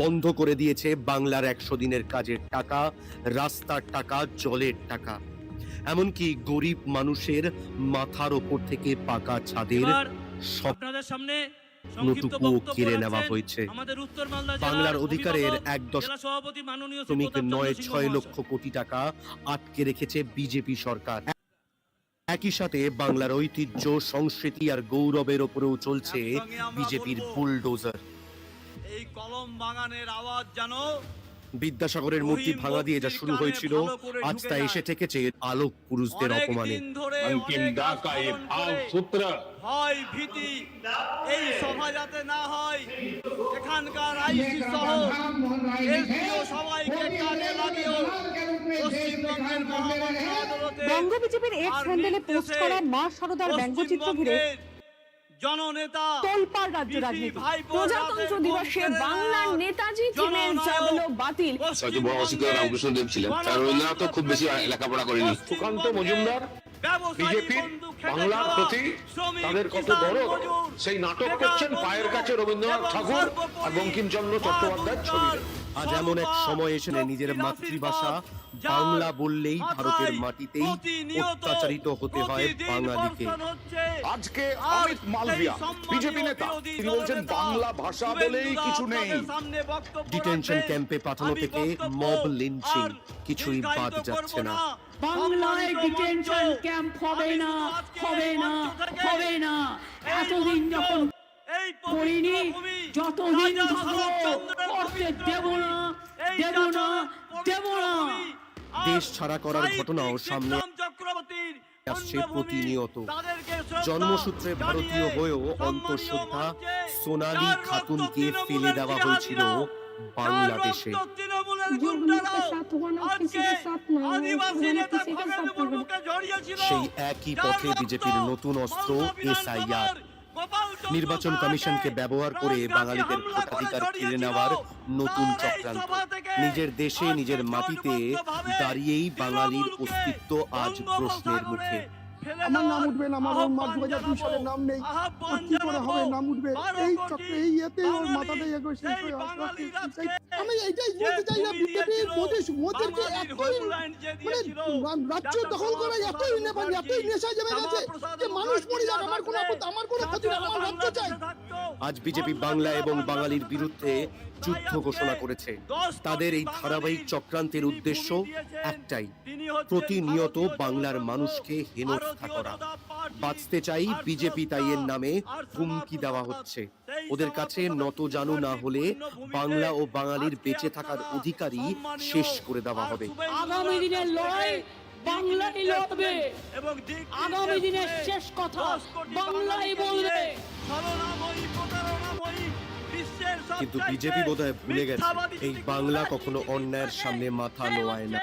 বন্ধ করে দিয়েছে বাংলার একশো দিনের কাজের টাকা রাস্তার টাকা জলের টাকা। এমনকি গরিব মানুষের মাথার ওপর থেকে পাকা ছাদের আপনাদের সামনে কেড়ে নেওয়া হয়েছে। বাংলার অধিকারের এক সভাপতি মাননীয় নয় ছয় লক্ষ কোটি টাকা আটকে রেখেছে বিজেপি সরকার। একই সাথে বাংলার ঐতিহ্য সংস্কৃতি আর গৌরবের ওপরেও চলছে বিজেপির বুলডোজার। এই কলম বাগানের আওয়াজ জানো বিদ্যাসাগরের মূর্তি ভাঙা দিয়ে যা শুরু হয়েছিল আজ তা এসে ঠেকেছে আলোক পুরুষদের অপমানে। হয় ভীতি। এই সভা যাতে না হয় এখানকার আইসি বঙ্গ বিজেপির এক স্যান্ডেলে পোস্ট করা মা সারদার ব্যঙ্গচিত্র ঘিরে জননেতা তোলপাড় রাজ্য রাজনীতি। প্রজাতন্ত্র দিবসে বাংলার নেতাজি থিমের জাগলো বাতিল? সবচেয়ে বড় অসিত রামকৃষ্ণদেব ছিলেন। তার রবীন্দ্রনাথও খুব বেশি লেখাপড়া করেনি সুকান্ত মজুমদার বিজেপির বাংলার প্রতি তাদের কত দরদ? সেই নাটক করছেন পায়ের কাছে রবীন্দ্রনাথ ঠাকুর আর বঙ্কিমচন্দ্র চট্টোপাধ্যায়ের ছবি। আজ এমন এক সময় এসে নিজের মাতৃভাষা। বাংলা বললেই ভারতের মাটিতেই অত্যাচারিত হতে হয় বাঙালিকে। আজকে অমিত মালভিয়া বিজেপি নেতা। তিনি বলছেন বাংলা ভাষা বলেই কিছু নেই। ডিটেনশন ক্যাম্পে পাঠানো থেকে মব লিঞ্চিং কিছুই বাদ যাচ্ছে না। বাংলায় ডিটেনশন ক্যাম্প হবে না হবে না হবে না। এতদিন যখন করিনি যতদিন থাকব করতে দেব না দেব না দেব না। দেশ ছাড়া করার ঘটনাও সামনে চক্রবর্তীর আসছে প্রতিনিয়ত। জন্মসূত্রে ভারতীয় হয়েও অন্তঃসত্ত্বা সোনালী খাতুনকে ফেলে দেওয়া হয়েছিল বাংলাদেশে। সেই একই পথে বিজেপির নতুন অস্ত্র এসআইআর। নির্বাচন কমিশনকে ব্যবহার করে বাঙালিদের ভোটাধিকার কেড়ে নেওয়ার নতুন চক্রান্ত। নিজের দেশে নিজের মাটিতে দাঁড়িয়েই বাঙালির অস্তিত্ব আজ প্রশ্নের মুখে। আমার নাম উঠবে না আমার ওর মা দু হাজার দুই সালের নাম নেই। কি করে হবে নাম উঠবে? এই চক্র এই ইয়েতে ওর মাথাতে ইয়ে করে শেষ হয়ে আমি এইটাই বলতে চাই না বিজেপি মোদি মোদিকে এতই মানে রাজ্য দখল করে এতই এতই নেশা জমে গেছে যে মানুষ মরে যাক আমার কোনো আমার কোনো ক্ষতি আমার রাজ্য চাই। আজ বিজেপি বাংলা এবং বাঙালির বিরুদ্ধে যুদ্ধ ঘোষণা করেছে। তাদের এই ধারাবাহিক চক্রান্তের উদ্দেশ্য একটাই প্রতিনিয়ত বাংলার মানুষকে হেনস্থা করা। বাঁচতে চাই বিজেপি তাই এর নামে হুমকি দেওয়া হচ্ছে। ওদের কাছে নত জানু না হলে বাংলা ও বাঙালির বেঁচে থাকার অধিকারই শেষ করে দেওয়া হবে। আগামী দিনের লড়াই বাংলাই লড়বে এবং আগামী দিনের শেষ কথা বাংলাই বলবে। কিন্তু বিজেপি বোধহয় ভুলে গেছে। এই বাংলা কখনো অন্যায়ের সামনে মাথা নোয়ায় না।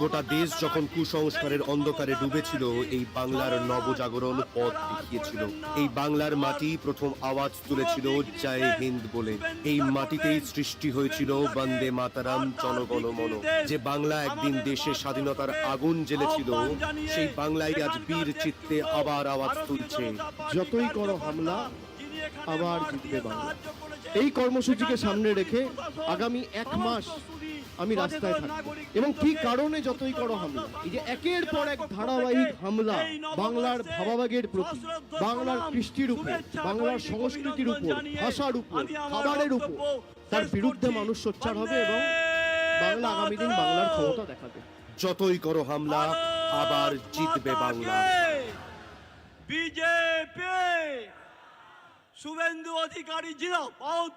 গোটা দেশ যখন কুসংস্কারের অন্ধকারে ডুবেছিল, এই বাংলার নবজাগরণ পথ দেখিয়েছিল। এই বাংলার মাটি প্রথম আওয়াজ তুলেছিল জয় হিন্দ বলে। এই মাটিতেই সৃষ্টি হয়েছিল বন্দে মাতারাম, জনগণ মন। যে বাংলা একদিন দেশে স্বাধীনতার আগুন জ্বেলেছিল, সেই বাংলায় আজ বীর চিত্তে আবার আওয়াজ তুলছে। যতই করো হামলা, আবার জিতবে বাংলা। এই কর্মসূচিকে সামনে রেখে আগামী এক মাস আমি রাস্তায় থাকব এবং কি কারণে যতই করো হামলা। এই যে একের পর এক ধারাবাহিক হামলা বাংলার ভাবাবেগের প্রতি বাংলার কৃষ্টির উপর বাংলার সংস্কৃতির উপর ভাষার উপর খাবারের উপর তার বিরুদ্ধে মানুষ সোচ্চার হবে এবং বাংলা আগামী দিন বাংলার ক্ষমতা দেখাবে। যতই করো হামলা আবার জিতবে বাংলা। বিজেপি। শুভেন্দু অধিকারী জিরাপদ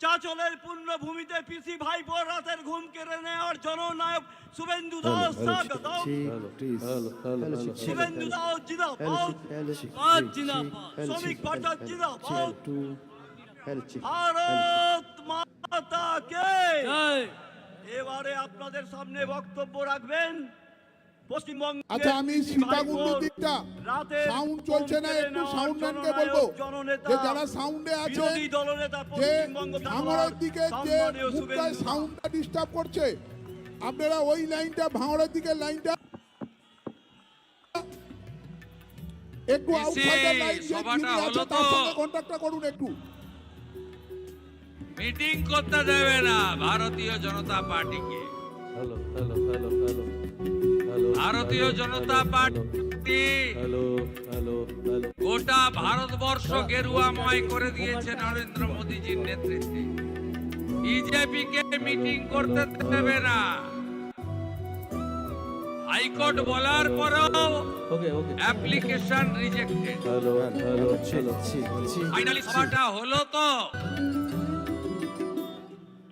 চাচলের পূর্ণভূমিতে পিসি ভাইপোর রাতের ঘুম কেড়ে নেওয়ার জননায়ক শুভেন্দু দাস স্বাগত। শুভেন্দু দাস আজ জিরাপদ শ্রমিক ভট্টাচার্য জিরাপদ ভারত মাতা কে এবারে আপনাদের সামনে বক্তব্য রাখবেন পশ্চিমবঙ্গ আচ্ছা আমি সীতাকুণ্ড দিকটা। সাউন্ড চলছে না একটু সাউন্ড ম্যানকে বলব? যে যারা সাউন্ডে আছে যে ভাঙড়ের দিকে যে মুখটায় সাউন্ডটা ডিস্টার্ব করছে আপনারা ওই লাইনটা ভাঙড়ের দিকে লাইনটা একটু আউটসাইডের লাইন যে আছে তার সঙ্গে কন্ট্যাক্টটা করুন একটু। মিটিং করতে দেবে না ভারতীয় জনতা পার্টিকে। হ্যালো হ্যালো হ্যালো হ্যালো ভারতীয় জনতা পার্টি। গোটা ভারতবর্ষ গেরুয়াময় করে দিয়েছে নরেন্দ্র মোদীজির নেতৃত্বে। বিজেপি কে মিটিং করতে দেবে না। হাইকোর্ট বলার পরেও অ্যাপ্লিকেশন রিজেক্টেড ফাইনালি সভাটা হলো তো।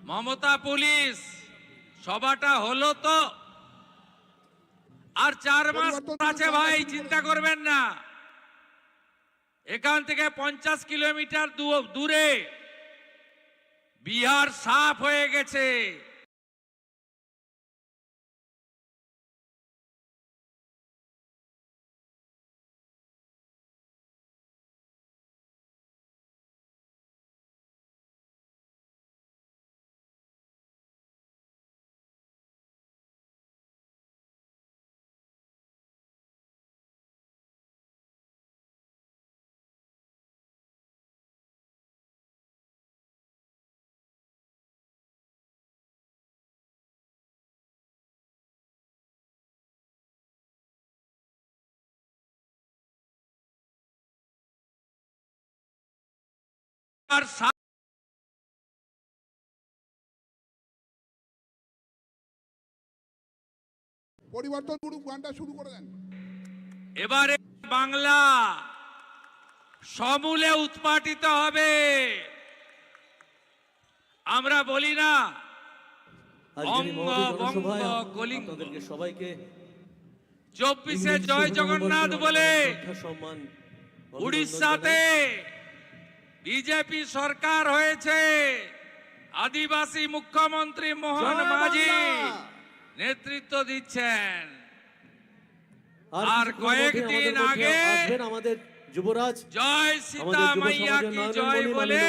মমতা পুলিশ সভাটা হলো তো। আর চার মাস আছে ভাই চিন্তা করবেন না। এখান থেকে পঞ্চাশ কিলোমিটার দূরে। বিহার সাফ হয়ে গেছে। আর পরিবর্তন করুক গানটা শুরু করে দেন। এবারে বাংলা সমূলে উৎপাটিত হবে। আমরা বলি না সবাইকে চব্বিশে জয় জগন্নাথ বলে সম্মান উড়িষ্যাতে। বিজেপি সরকার হয়েছে। আদিবাসী মুখ্যমন্ত্রী মোহন মাঝি নেতৃত্ব দিচ্ছেন। আর কয়েকদিন আগে আমাদের যুবরাজ। জয় সীতা মাইয়া কি জয় বলে?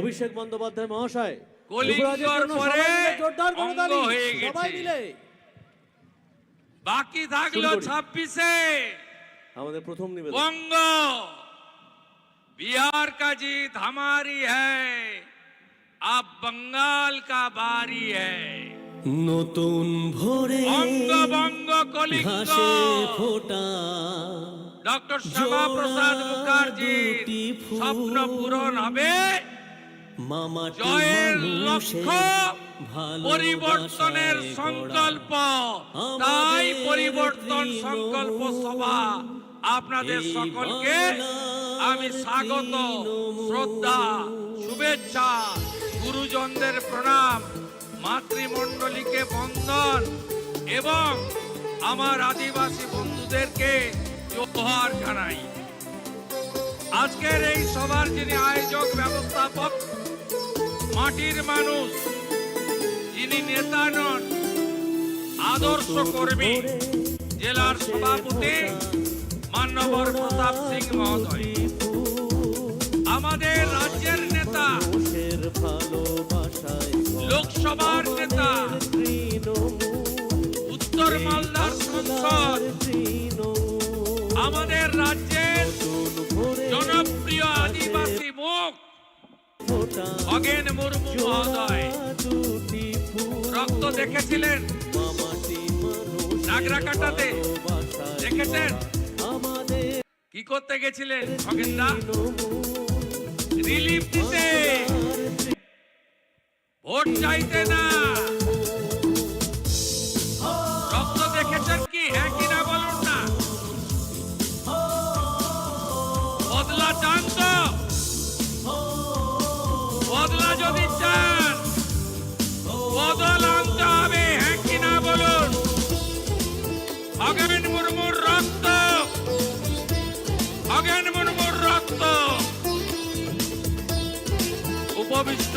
অভিষেক বন্দ্যোপাধ্যায় মহাশয় কলিঙ্গর পরে অঙ্গ হয়ে সবাই গেছে। বাকি থাকল। ছাব্বিশে আমাদের প্রথম নিবেদন। বঙ্গ। बिहार का जीत हमारी है अब बंगाल का बारी है নতুন ভোরে বঙ্গ বঙ্গ কলিঙ্গ ঘাসে ফোটা ডক্টর শ্যামা প্রসাদ মুখার্জির দুটি ফুল। স্বপ্ন পূরণ হবে মামাটি জয়ের মানুষের লক্ষ্য ভালোবাসায় পরিবর্তনের গড়া। সংকল্প আমাদের তাই পরিবর্তন তৃণমূল সংকল্প সভা আপনাদের এই সকলকে বাংলার আমি স্বাগত, শ্রদ্ধা, শুভেচ্ছা, গুরুজনদের প্রণাম, মাতৃমণ্ডলীকে বন্ধন এবং আমার আদিবাসী বন্ধুদেরকে জোহার জানাই। আজকের এই সভার যিনি আয়োজক, ব্যবস্থাপক, মাটির মানুষ, যিনি নেতা নন, আদর্শ কর্মী, জেলার সভাপতি মান্যবর প্রতাপ সিং মহোদয়। আমাদের রাজ্যের নেতা লোকসভার নেতা উত্তর মালদার সংসদ আমাদের রাজ্যের জনপ্রিয় আদিবাসী মুখ খগেন মুর্মু মহোদয়। রক্ত দেখেছিলেন? নাগরাকাটাতে ভালোবাসায় দেখেছেন? কি করতে গেছিলেন খগেনদা রিলিফ দিতে। ভোট চাইতে না। উপবিষ্ট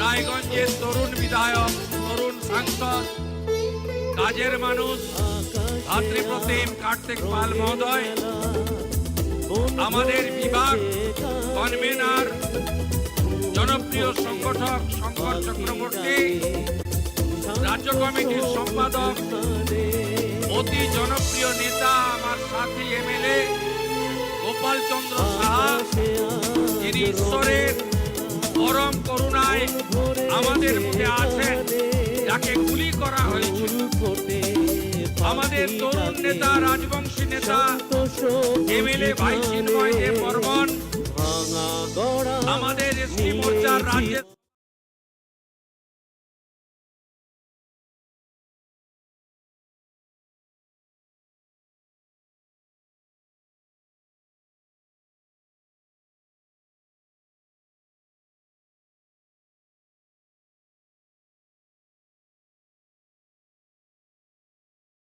রায়গঞ্জের তরুণ বিধায়ক, তরুণ সাংসদ, কাজের মানুষ ভাতৃপ্রতিম কার্তিক পাল মহোদয়, আমাদের বিভাগ কনভেনার, জনপ্রিয় সংগঠক শঙ্কর চক্রবর্তী, রাজ্য কমিটির সম্পাদক, অতি জনপ্রিয় নেতা আমার সাথী এমএলএ গোপাল চন্দ্র সাহা, যিনি ঈশ্বরের পরম করুণায় আমাদের মধ্যে আছেন, যাকে গুলি করা হয়েছিল আমাদের তরুণ নেতা, রাজবংশী নেতা এমএলএ ভাই চিন্ময় দেব বর্মন, আমাদের এসটি মোর্চার রাজ্যের